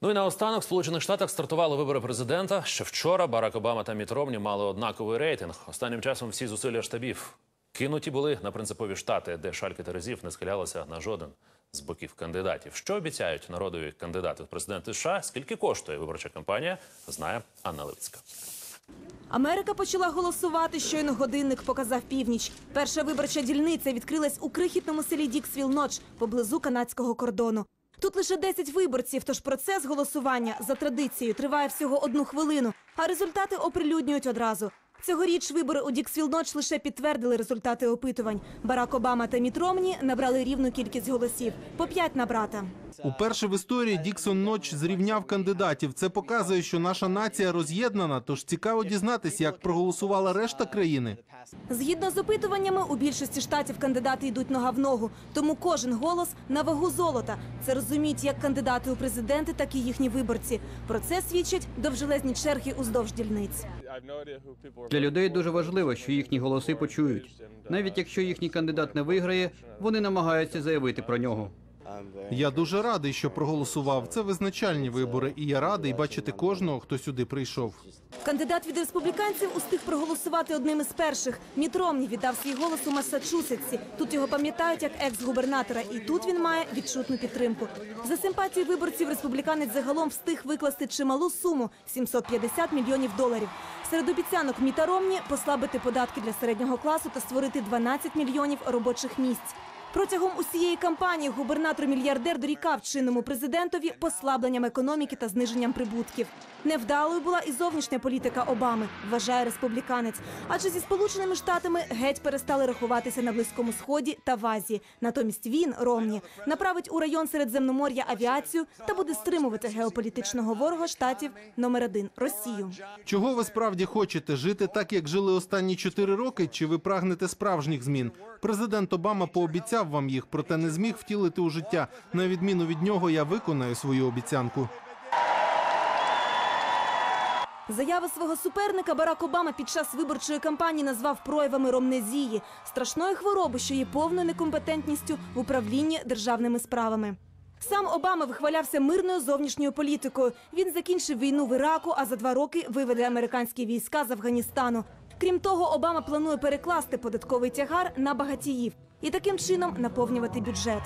Ну і наостанок в Сполучених Штатах стартували вибори президента. Ще вчора Барак Обама та Міт Ромні мали однаковий рейтинг. Останнім часом всі зусилля штабів кинуті були на принципові штати, де шальки терезів не схилялися на жоден з боків кандидатів. Що обіцяють народові кандидати в президенти США? Скільки коштує виборча кампанія? Знає Анна Левицька. Америка почала голосувати. Щойно годинник показав північ. Перша виборча дільниця відкрилась у крихітному селі Діксвіл Ноч поблизу канадського кордону. Тут лише 10 виборців, тож процес голосування за традицією триває всього одну хвилину, а результати оприлюднюють одразу. Цьогоріч вибори у Діксвіл Ноч лише підтвердили результати опитувань. Барак Обама та Міт Ромні набрали рівну кількість голосів по 5 на брата. Уперше в історії Діксон Ноч зрівняв кандидатів. Це показує, що наша нація роз'єднана. Тож цікаво дізнатися, як проголосувала решта країни. Згідно з опитуваннями, у більшості штатів кандидати йдуть нога в ногу, тому кожен голос на вагу золота. Це розуміють як кандидати у президенти, так і їхні виборці. Про це свідчать довжелезні черги уздовж дільниць. Для людей дуже важливо, що їхні голоси почують. Навіть якщо їхній кандидат не виграє, вони намагаються заявити про нього. Я дуже радий, що проголосував. Це визначальні вибори, і я радий бачити кожного, хто сюди прийшов. Кандидат від республіканців устиг проголосувати одним із перших. Міт Ромні віддав свій голос у Массачусетсі. Тут його пам'ятають як екс-губернатора, і тут він має відчутну підтримку. За симпатії виборців республіканець загалом встиг викласти чималу суму 750 мільйонів доларів. Серед обіцянок Міта Ромні послабити податки для середнього класу та створити 12 мільйонів робочих місць. Протягом усієї кампанії губернатор-мільярдер дорікав чинному президентові послабленням економіки та зниженням прибутків. Невдалою була і зовнішня політика Обами, вважає республіканець. Адже зі сполученими штатами геть перестали рахуватися на близькому сході та в Азії. Натомість він Ромні направить у район Середземномор'я авіацію та буде стримувати геополітичного ворога штатів номер один Росію. Чого ви справді хочете жити так, як жили останні чотири роки? Чи ви прагнете справжніх змін? Президент Обама пообіцяв вам їх, проте не зміг втілити у життя. На відміну від нього, я виконаю свою обіцянку. Заяви свого суперника Барак Обама під час виборчої кампанії назвав проявами ромнезії, страшної хвороби, що є повною некомпетентністю в управлінні державними справами. Сам Обама вихвалявся мирною зовнішньою політикою. Він закінчив війну в Іраку, а за два роки виведе американські війська з Афганістану. Крім того, Обама планує перекласти податковий тягар на багатіїв і таким чином наповнювати бюджет.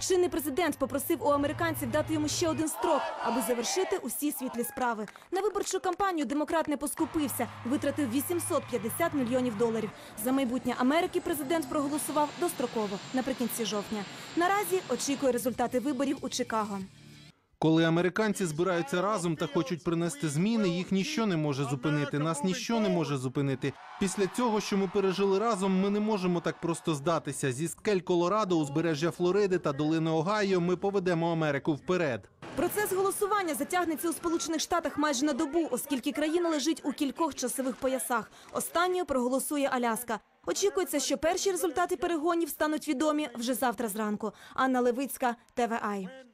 Чинний президент попросив у американців дати йому ще один строк, аби завершити усі світлі справи. На виборчу кампанію демократ не поскупився, витратив 850 мільйонів доларів. За майбутнє Америки президент проголосував достроково наприкінці жовтня. Наразі очікує результати виборів у Чикаго. Коли американці збираються разом та хочуть принести зміни, їх ніщо не може зупинити. Нас ніщо не може зупинити. Після цього, що ми пережили разом, ми не можемо так просто здатися. Зі скель Колорадо, узбережжя Флориди та долини Огайо ми поведемо Америку вперед. Процес голосування затягнеться у Сполучених Штатах майже на добу, оскільки країна лежить у кількох часових поясах. Останньою проголосує Аляска. Очікується, що перші результати перегонів стануть відомі вже завтра зранку. Анна Левицька, ТВАЙ.